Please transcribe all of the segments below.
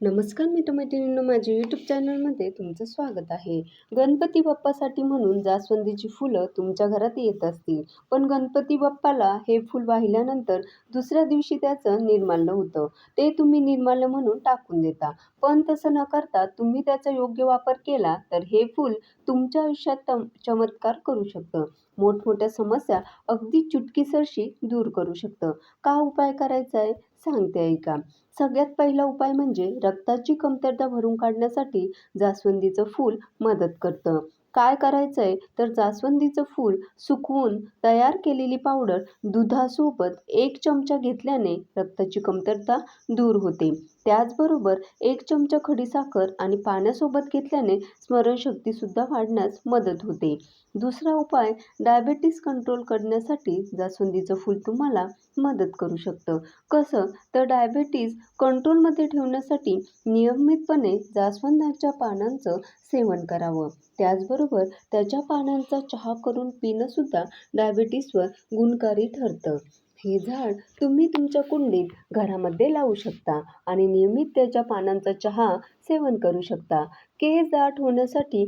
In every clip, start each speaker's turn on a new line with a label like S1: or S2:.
S1: नमस्कार मित्रमैत्रिणींनो माझ्या यूट्यूब चॅनलमध्ये तुमचं स्वागत आहे. गणपती बाप्पासाठी म्हणून जास्वंदीची फुलं तुमच्या घरात येत असतील. पण गणपती बाप्पाला हे फूल वाहिल्यानंतर दुसऱ्या दिवशी त्याचं निर्माल्य होतं. ते तुम्ही निर्माल्य म्हणून टाकून देता. पण तसं न करता तुम्ही त्याचा योग्य वापर केला तर हे फूल तुमच्या आयुष्यात चमत्कार करू शकतं. मोठमोठ्या समस्या अगदी चुटकीसरशी दूर करू शकतं. का उपाय करायचा आहे? सांगते ऐका. सगळ्यात पहिला उपाय म्हणजे रक्ताची कमतरता भरून काढण्यासाठी जास्वंदीचं फूल मदत करतं. काय करायचं आहे? तर जास्वंदीचं फूल सुकवून तयार केलेली पावडर दुधासोबत एक चमचा घेतल्याने रक्ताची कमतरता दूर होते. त्याचबरोबर एक चमचा खडीसाखर आणि पाण्यासोबत घेतल्याने स्मरणशक्तीसुद्धा वाढण्यास मदत होते. दुसरा उपाय डायबेटीस कंट्रोल करण्यासाठी जास्वंदीचं फूल तुम्हाला मदत करू शकतं. कसं? तर डायबेटीस कंट्रोलमध्ये ठेवण्यासाठी नियमितपणे जास्वंदाच्या पानांचं सेवन करावं. त्याचबरोबर त्याच्या पानांचा चहा करून पिणंसुद्धा डायबेटीसवर गुणकारी ठरतं. हे झाड तुम्ही तुमच्या कुंडीत घरामध्ये लावू शकता आणि नियमित त्याच्या पानांचा चहा सेवन करू शकता. केस दाट होण्यासाठी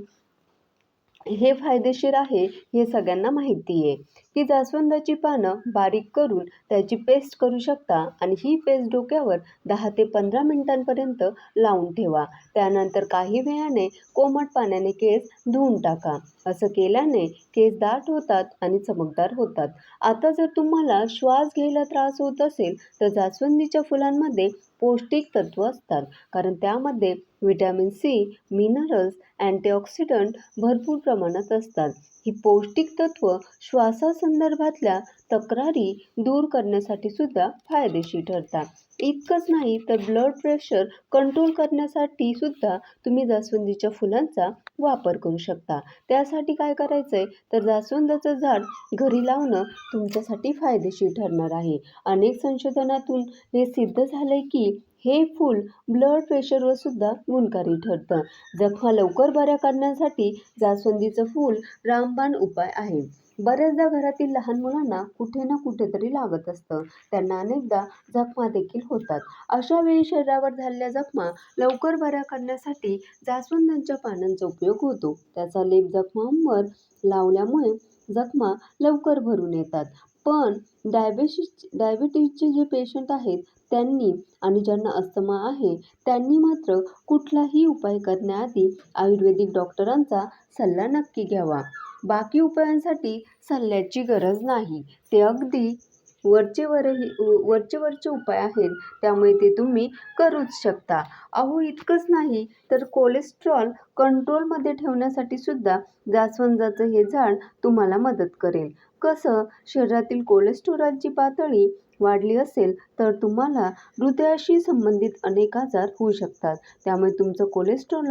S1: हे फायदेशीर आहे हे सगळ्यांना माहिती आहे. की जास्वंदाची पानं बारीक करून त्याची पेस्ट करू शकता आणि ही पेस्ट डोक्यावर दहा ते पंधरा मिनिटांपर्यंत लावून ठेवा. त्यानंतर काही वेळाने कोमट पाण्याने केस धुवून टाका. असं केल्याने केस दाट होतात आणि चमकदार होतात. आता जर तुम्हाला श्वास घ्यायला त्रास होत असेल तर जास्वंदीच्या फुलांमध्ये पौष्टिक तत्व असतात. कारण त्यामध्ये विटॅमिन सी मिनरल्स अँटीऑक्सिडंट भरपूर प्रमाणात असतात. ही पौष्टिक तत्व श्वासासंदर्भातल्या तक्रारी दूर करण्यासाठी सुद्धा फायदेशीर ठरतात. इतकंच नाही तर ब्लड प्रेशर कंट्रोल करण्यासाठी सुद्धा तुम्ही जास्वंदीच्या फुलांचा वापर करू शकता. त्यासाठी काय करायचं आहे तर जास्वंदाचं झाड घरी लावणं तुमच्यासाठी फायदेशीर ठरणार आहे. अनेक संशोधनातून हे सिद्ध झालं आहे की हे फूल ब्लड प्रेशरवर सुद्धा गुणकारी ठरतं. जखमा लवकर बऱ्या करण्यासाठी जास्वंदीचं फूल रामबाण उपाय आहे. बऱ्याचदा घरातील लहान मुलांना कुठे ना कुठेतरी लागत असतं. त्यांना अनेकदा जखमा देखील होतात. अशा वेळी शरीरावर झालेल्या जखमा लवकर बऱ्या करण्यासाठी जास्वंदांच्या पानांचा उपयोग होतो. त्याचा लेप जखमांवर लावल्यामुळे जखमा लवकर भरून येतात. पण डायबेटीस डायबिटीजचे जे पेशंट आहेत त्यांनी आणि ज्यांना अस्थमा आहे त्यांनी मात्र कुठलाही उपाय करण्याआधी आयुर्वेदिक डॉक्टरांचा सल्ला नक्की घ्यावा. बाकी उपायांसाठी सल्ल्याची गरज नाही. ते अगदी वरचेवरही वरचे वरचे उपाय आहेत त्यामुळे ते तुम्ही करूच शकता. अहो इतकंच नाही तर कोलेस्ट्रॉल कंट्रोलमध्ये ठेवण्यासाठी सुद्धा जास्वंदाचं हे झाड तुम्हाला मदत करेल. कसं शरीरातील कोलेस्ट्रॉलची पातळी वाढली असेल तर तुम्हाला हृदयाशी संबंधित अनेक आजार होऊ शकतात. त्यामुळे तुमचं कोलेस्ट्रॉल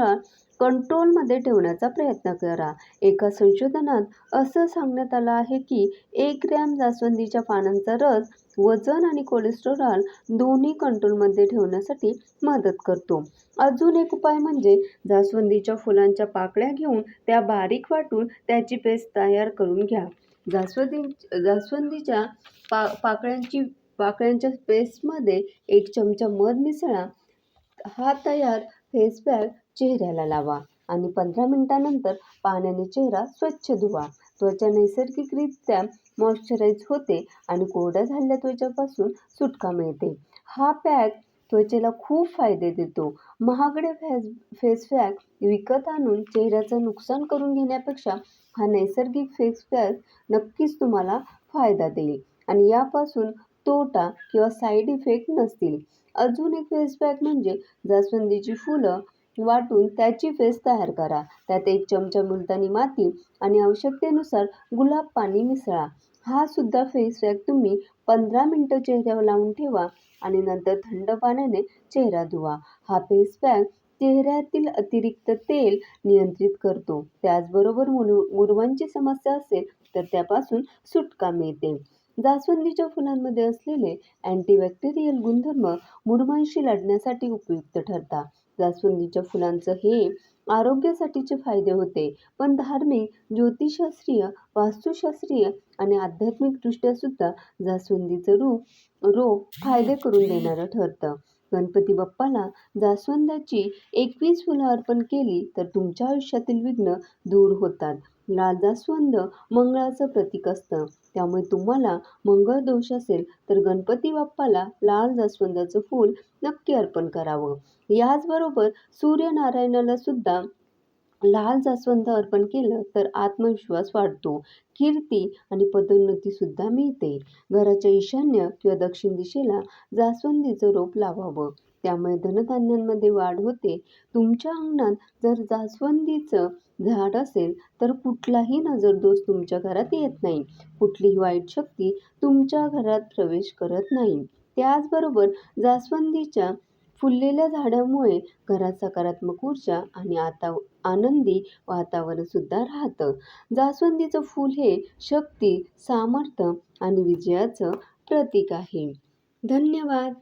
S1: कंट्रोलमध्ये ठेवण्याचा प्रयत्न करा. एका संशोधनात असं सांगण्यात आलं आहे की एक ग्रॅम जास्वंदीच्या पानांचा रस वजन आणि कोलेस्ट्रॉल दोन्ही कंट्रोलमध्ये ठेवण्यासाठी मदत करतो. अजून एक उपाय म्हणजे जास्वंदीच्या फुलांच्या पाकळ्या घेऊन त्या बारीक वाटून त्याची पेस्ट तयार करून घ्या. जास्वंदी जास्वंदीच्या पा पाकळ्यांची पाकळ्यांच्या पेस्टमध्ये एक चमचा मध मिसळा. हा तयार फेस पॅक चेहऱ्याला लावा आणि पंधरा मिनिटानंतर पाण्याने चेहरा स्वच्छ धुवा. त्वचा नैसर्गिकरित्या मॉइश्चराईज होते आणि कोरड्या झालेल्या त्वचापासून सुटका मिळते. हा पॅक त्वचेला खूप फायदे देतो. महागडे फेस फेस पॅक विकत आणून चेहऱ्याचं नुकसान करून घेण्यापेक्षा हा नैसर्गिक फेस पॅक नक्कीच तुम्हाला फायदा देईल. आणि यापासून तोटा किंवा साईड इफेक्ट नसतील. अजून एक फेस पॅक म्हणजे जास्वंदीची फुलं वाटून त्याची फेस तयार करा. त्यात एक चमचा मुलतानी माती आणि आवश्यकतेनुसार गुलाब पाणी मिसळा. हा सुद्धा फेस पॅक तुम्ही पंधरा मिनटं चेहऱ्यावर लावून ठेवा आणि नंतर थंड पाण्याने चेहरा धुवा. हा फेस पॅक चेहऱ्यातील अतिरिक्त तेल नियंत्रित करतो. त्याचबरोबर मुरु मुरवांची समस्या असेल तर त्यापासून सुटका मिळते. जास्वंदीच्या फुलांमध्ये असलेले अँटीबॅक्टेरियल गुणधर्म मुरमांशी लढण्यासाठी उपयुक्त ठरतात. जास्वंदीच्या फुलांचं हे आरोग्यासाठीचे फायदे होते. पण धार्मिक ज्योतिषशास्त्रीय वास्तुशास्त्रीय आणि आध्यात्मिकदृष्ट्या सुद्धा जास्वंदीचं रूप रोग फायदे करून देणारं ठरतं. गणपती बाप्पाला जास्वंदाची एकवीस फुलं अर्पण केली तर तुमच्या आयुष्यातील विघ्न दूर होतात. लाल जास्वंद मंगळाचं प्रतीक असतं. त्यामुळे तुम्हाला मंगळ दोष असेल तर गणपती बाप्पाला लाल जास्वंदाचं फूल नक्की अर्पण करावं. याचबरोबर सूर्यनारायणाला सुद्धा लाल जास्वंद अर्पण केलं तर आत्मविश्वास वाढतो. कीर्ती आणि पदोन्नती सुद्धा मिळते. घराच्या ईशान्य किंवा दक्षिण दिशेला जास्वंदीचं रोप लावावं. त्यामुळे धनधान्यांमध्ये वाढ होते. तुमच्या अंगणात जर जास्वंदीचं झाड असेल तर कुठलाही नजरदोष तुमच्या घरात येत नाही. कुठलीही वाईट शक्ती तुमच्या घरात प्रवेश करत नाही. त्याचबरोबर जास्वंदीच्या फुललेल्या झाडामुळे घरात सकारात्मक ऊर्जा आणि आता आनंदी वातावरण सुद्धा राहतं. जास्वंदीचं फूल हे शक्ती सामर्थ्य आणि विजयाचं प्रतीक आहे. धन्यवाद!